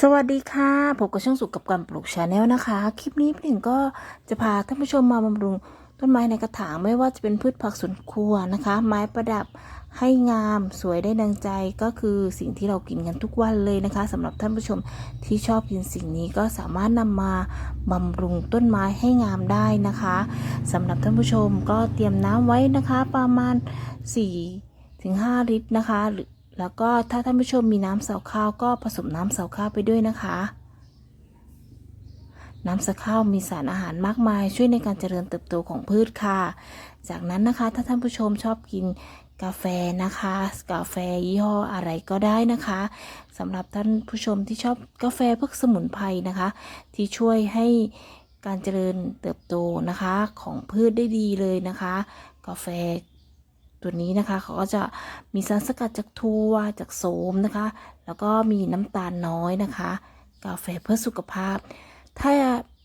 สวัสดีค่ะผมก็ช่างสุขกับการปลูกชาแนลนะคะ คลิปนี้พี่หนิงก็จะพาท่านผู้ชมมาบำรุงต้นไม้ในกระถางไม่ว่าจะเป็นพืชผักสวนครัวนะคะ ไม้ประดับให้งามสวยได้ดังใจก็คือสิ่งที่เรากินกันทุกวันเลยนะคะสำหรับท่านผู้ชมที่ชอบกินสิ่งนี้ก็สามารถนำมาบำรุงต้นไม้ให้งามได้นะคะสำหรับท่านผู้ชมก็เตรียมน้ำไว้นะคะ ประมาณ4ถึง5ลิตรนะคะหรือ แล้วก็ถ้าท่านผู้ชมมีน้ำเสาข้าวก็ผสมน้ำเสาข้าวไปด้วยนะคะ น้ำเสาข้าวมีสารอาหารมากมายช่วยในการเจริญเติบโตของพืชค่ะ จากนั้นนะคะถ้าท่านผู้ชมชอบกินกาแฟนะคะ กาแฟยี่ห้ออะไรก็ได้นะคะสำหรับท่านผู้ชมที่ชอบกาแฟพวกสมุนไพรนะคะ ที่ช่วยให้การเจริญเติบโตนะคะของพืชได้ดีเลยนะคะ กาแฟ ตัวนี้นะคะเขาก็จะมีสารสกัดจากถั่วจากโสมนะคะ แล้วก็มีน้ำตาลน้อยนะคะ กาแฟเพื่อสุขภาพ ถ้า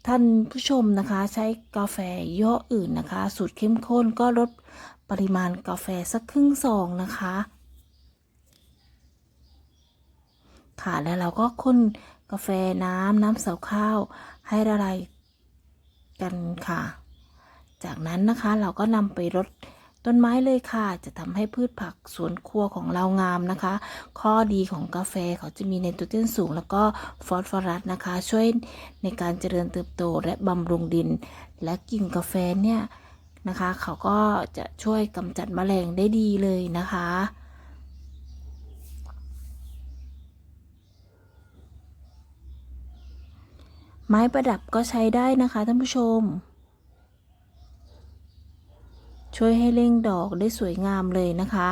ท่านผู้ชมนะคะใช้กาแฟย่ออื่นนะคะ สูตรเข้มข้นก็ลดปริมาณกาแฟสักครึ่งซองนะคะ ค่ะแล้วเราก็คนกาแฟน้ำน้ำเสาข้าวให้ละลายกันค่ะ จากนั้นนะคะเราก็นำไปรด ต้นไม้เลยค่ะ จะทำให้พืชผักสวนครัวของเรางามนะคะ ข้อดีของกาแฟเขาจะมีไนโตรเจนสูง แล้วก็ฟอสฟอรัสนะคะ ช่วยในการเจริญเติบโตและบำรุงดิน และกิ่งกาแฟเนี่ยนะคะ เขาก็จะช่วยกำจัดแมลงได้ดีเลยนะคะไม้ประดับก็ใช้ได้นะคะท่านผู้ชม ช่วยให้เร่งดอกได้สวยงามเลยนะคะ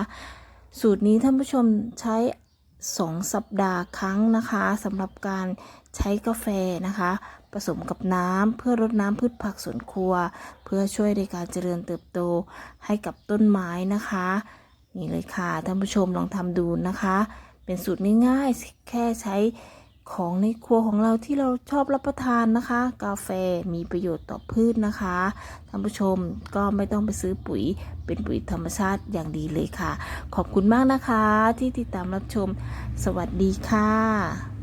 สูตรนี้ท่านผู้ชมใช้2สัปดาห์ครั้งนะคะสำหรับการใช้กาแฟนะคะ ผสมกับน้ำเพื่อรดน้ำพืชผักสวนครัว เพื่อช่วยในการเจริญเติบโตให้กับต้นไม้นะคะ นี่เลยค่ะท่านผู้ชมลองทำดูนะคะ เป็นสูตรง่ายๆแค่ใช้ ของในครัวของเราที่เราชอบรับประทานนะคะ กาแฟมีประโยชน์ต่อพืชนะคะท่านผู้ชมก็ไม่ต้องไปซื้อปุ๋ย เป็นปุ๋ยธรรมชาติอย่างดีเลยค่ะ ขอบคุณมากนะคะที่ติดตามรับชม สวัสดีค่ะ